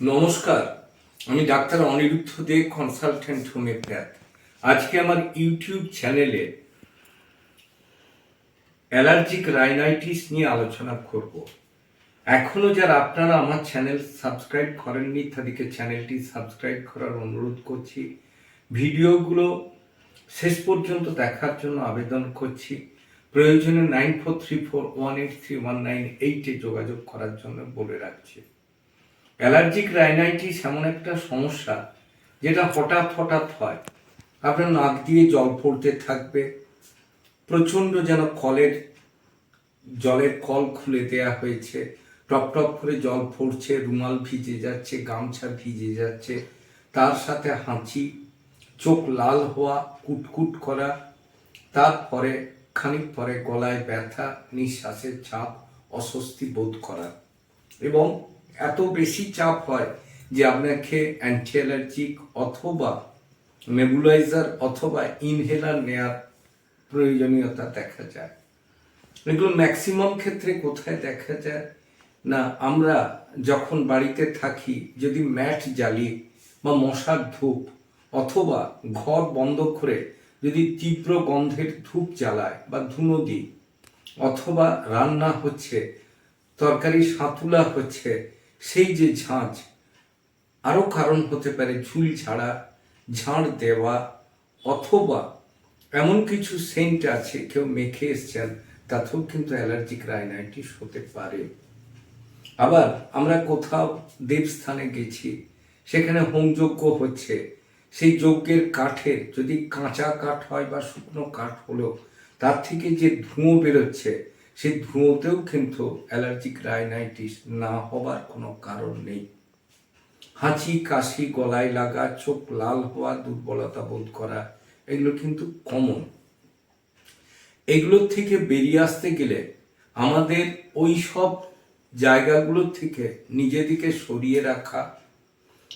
নমস্কার, আমি doctor Aniruddha De consultant homeopath আজকে আমার ইউটিউব চ্যানেলে অ্যালার্জিক রাইনাইটিস নিয়ে আলোচনা করব। এখনও যারা আপনারা আমার চ্যানেল সাবস্ক্রাইব করেননি, তাদেরকে চ্যানেলটি সাবস্ক্রাইব করার অনুরোধ করছি। ভিডিওগুলো শেষ পর্যন্ত দেখার জন্য আবেদন করছি। প্রয়োজনে nine four three four one eight three one nine এইটে যোগাযোগ করার জন্য বলে রাখছি। অ্যালার্জিক রাইনাইটিস এমন একটা সমস্যা যেটা হঠাৎ হঠাৎ হয়। আপনার নাক দিয়ে জল পড়তে থাকবে, প্রচণ্ড যেন কলের, জলের কল খুলে দেয়া হয়েছে, টপ টপ করে জল পড়ছে, রুমাল ভিজে যাচ্ছে, গামছা ভিজে যাচ্ছে, তার সাথে হাঁচি, চোখ লাল হওয়া, কুটকুট করা, তারপরে খানিক পরে গলায় ব্যথা, নিঃশ্বাসের চাপ, অস্বস্তি বোধ করা এবং এত বেশি চাপ হয় যে আপনাকে অ্যান্টি অ্যালার্জিক অথবা নেবুলাইজার অথবা ইনহেলার নেয়ার প্রয়োজনীয়তা দেখা যায়। এগুলো ম্যাক্সিমাম ক্ষেত্রে কোথায় দেখা যায়? না, আমরা যখন বাড়িতে থাকি, যদি ম্যাট জ্বালিয়ে বা মশার ধূপ অথবা ঘর বন্ধ করে যদি তীব্র গন্ধের ধূপ জ্বালায় বা ধুনো দিই, অথবা রান্না হচ্ছে তরকারি সাঁতুলা হচ্ছে সেই যে ঝাঁঝ আরও কারণ হতে পারে ঝুল ছাড়া ঝাড় দেওয়া অথবা এমন কিছু সেন্ট আছে, কেউ মেখে এসছেন, তাতেও কিন্তু অ্যালার্জিক রাইনাইটিস হতে পারে। আবার আমরা কোথাও দেবস্থানে গেছি, সেখানে হোমযজ্ঞ হচ্ছে, সেই যজ্ঞের কাঠের যদি কাঁচা কাঠ হয় বা শুকনো কাঠ হলেও, তার থেকে যে ধুঁয়ো বেরোচ্ছে সেই ধুঁয়োতেও কিন্তু অ্যালার্জিক রাইনাইটিস না হবার কোনো কারণ নেই। হাঁচি, কাশি, গলায় লাগা, চোখ লাল হওয়া, দুর্বলতা বোধ করা, এগুলো কিন্তু কমন এগুলোর থেকে বেরিয়ে আসতে গেলে আমাদের ওই সব জায়গাগুলো থেকে নিজেদিকে সরিয়ে রাখা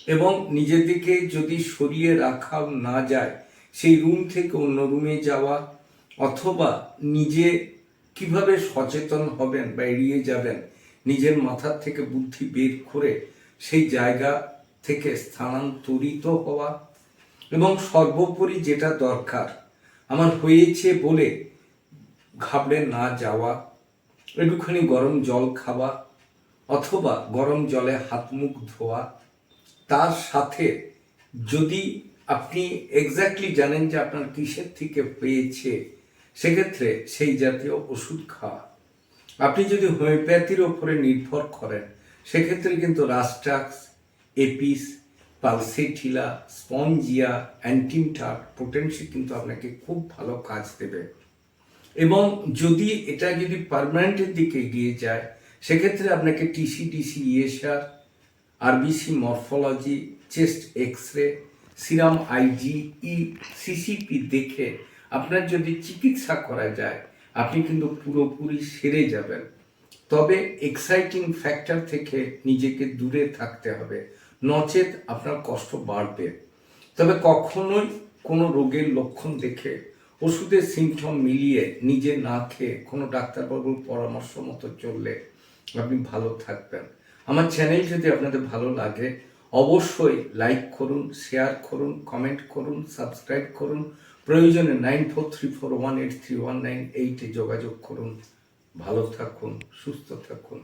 এবং নিজেদিকে যদি সরিয়ে রাখা না যায়, সেই রুম থেকে অন্য রুমে যাওয়া অথবা নিজে কীভাবে সচেতন হবেন বা এড়িয়ে যাবেন নিজের মাথার থেকে বুদ্ধি বের করে সেই জায়গা থেকে স্থানান্তরিত হওয়া এবং সর্বোপরি যেটা দরকার, আমার হয়েছে বলে ঘাবড়ে না যাওয়া, একটুখানি গরম জল খাওয়া অথবা গরম জলে হাত মুখ ধোয়া, তার সাথে যদি আপনি এক্স্যাক্টলি জানেন যে আপনার কিসের থেকে হয়েছে সেক্ষেত্রে সেই জাতীয় ওষুধ খাওয়া। আপনি যদি হোমিওপ্যাথির ওপরে নির্ভর করেন, সেক্ষেত্রে কিন্তু rhus tox, apis, pulsatilla, spongia, antim tart potency কিন্তু আপনাকে খুব ভালো কাজ দেবে। এবং যদি এটা যদি পারমানেন্টের দিকে এগিয়ে যায়, সেক্ষেত্রে আপনাকে TC, DC, ESR, RBC, morphology, chest X ray serum Ig E CCP দেখে আপনার যদি চিকিৎসা করা যায়, আপনি কিন্তু পুরোপুরি সেরে যাবেন। তবে এক্সাইটিং ফ্যাক্টর থেকে নিজেকে দূরে থাকতে হবে। নচেত আপনার কষ্ট বাড়বে। তবে কখনোই কোনো রোগের লক্ষণ দেখে ওষুধের সিমটম মিলিয়ে নিজে না খেয়ে কোনো ডাক্তারবাবুর পরামর্শ মতো চললে আপনি ভালো থাকবেন। আমার চ্যানেল যদি আপনাদের ভালো লাগে, অবশ্যই লাইক করুন শেয়ার করুন কমেন্ট করুন সাবস্ক্রাইব করুন। প্রয়োজনে nine four three four one eight three one nine এইটে যোগাযোগ করুন। ভালো থাকুন, সুস্থ থাকুন।